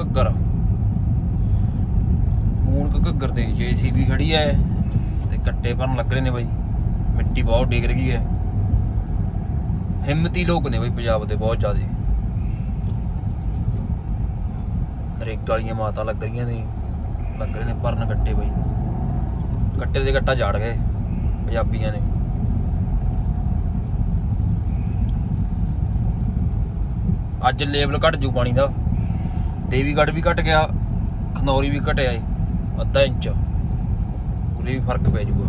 ਘੱਗਰ। ਮੂਨਕ ਘੱਗਰ ਤੇ ਜੀਸੀਬੀ ਖੜੀ ਹੈ ਤੇ ਕੱਟੇ ਭਰਨ ਲੱਗ ਰਹੇ ਨੇ ਬਾਈ। ਮਿੱਟੀ ਬਹੁਤ ਡਿੱਗ ਰਹੀ ਹੈ ਹਿੰਮਤੀ ਲੋਕ ਨੇ ਬਾਈ ਪੰਜਾਬ ਦੇ ਬਹੁਤ ਜ਼ਿਆਦੇ। ਨਰੇਗਾ ਵਾਲੀਆਂ ਮਾਤਾ ਲੱਗ ਰਹੀਆਂ ਨੇ। ਲੱਗ ਰਹੇ ਨੇ ਭਰਨ ਕੱਟੇ ਬਾਈ। ਕੱਟੇ ਦੇ ਕੱਟਾ ਝਾੜ ਗਏ ਪੰਜਾਬੀਆਂ ਨੇ। ਅੱਜ ਲੇਬਲ ਘਟ ਜੂ ਪਾਣੀ ਦਾ। ਦੇਵੀਗੜ੍ਹ ਵੀ ਘਟ ਗਿਆ, ਖਨੌਰੀ ਵੀ ਘਟਿਆ ਏ, ਅੱਧਾ ਇੰਚ। ਉਰੇ ਵੀ ਫ਼ਰਕ ਪੈ ਜੂਗਾ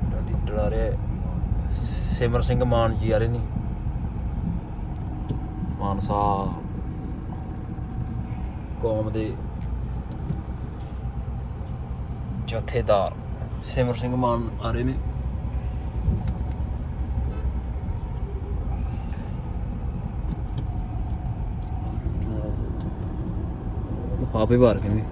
ਜਿਹੜਾ ਲੀਡਰ ਰਿਹਾ ਸਿਮਰ ਸਿੰਘ ਮਾਨ ਜੀ ਆ ਰਹੇ ਨੇ। ਮਾਨਸਾ ਕੌਮ ਦੇ ਜਥੇਦਾਰ ਸਿਮਰ ਸਿੰਘ ਮਾਨ ਆ ਰਹੇ ਨੇ। ਲਿਫਾਫੇ ਭਰ ਕੇ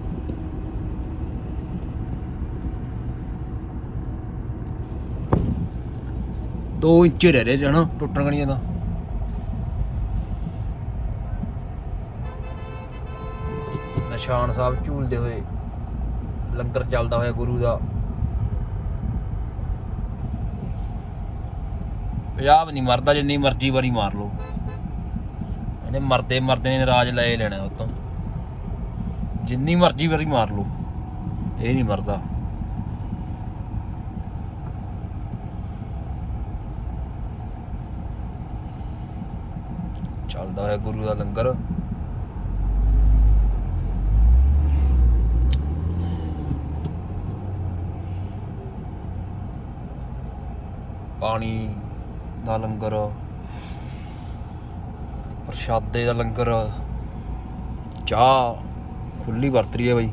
ਦੋ ਇੰਚ ਰਹਿ ਰਹੇ ਜਣਾ, ਟੁੱਟਣ ਗਣੀਆਂ ਦਾ ਨਿਸ਼ਾਨ ਸਾਹਿਬ ਝੂਲਦੇ ਹੋਏ ਲੰਗਰ ਚੱਲਦਾ ਹੋਇਆ ਗੁਰੂ ਦਾ। ਪੰਜਾਬ ਨਹੀਂ ਮਰਦਾ, ਜਿੰਨੀ ਮਰਜ਼ੀ ਵਾਰੀ ਮਾਰ ਲਓ। ਇਹਨੇ ਮਰਦੇ ਮਰਦੇ ਨੇ ਰਾਜ ਲੈ ਲੈਣਾ ਉਤੋਂ। ਜਿੰਨੀ ਮਰਜ਼ੀ ਵਾਰੀ ਮਾਰ ਲਓ। ਇਹ ਨਹੀਂ ਮਰਦਾ। ਚੱਲਦਾ ਹੈ ਗੁਰੂ ਦਾ ਲੰਗਰ। ਪਾਣੀ ਦਾ ਲੰਗਰ, ਪ੍ਰਸ਼ਾਦੇ ਦਾ ਲੰਗਰ, ਚਾਹ। ਖੁੱਲੀ ਵਰਤ ਰਹੀ ਹੈ ਬਾਈ।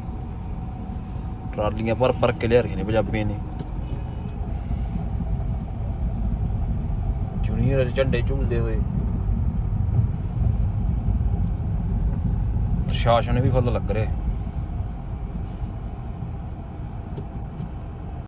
ਟਰਾਲੀਆਂ ਭਰ ਭਰ ਕੇ ਲਿਆ ਰਹੀਆਂ ਨੇ ਪੰਜਾਬੀਆਂ ਨੇ। ਜੂਨੀਅਰ ਝੰਡੇ ਝੂਲਦੇ ਹੋਏ। ਪ੍ਰਸ਼ਾਸਨ ਵੀ ਫੁੱਲ ਲੱਗ ਰਿਹਾ।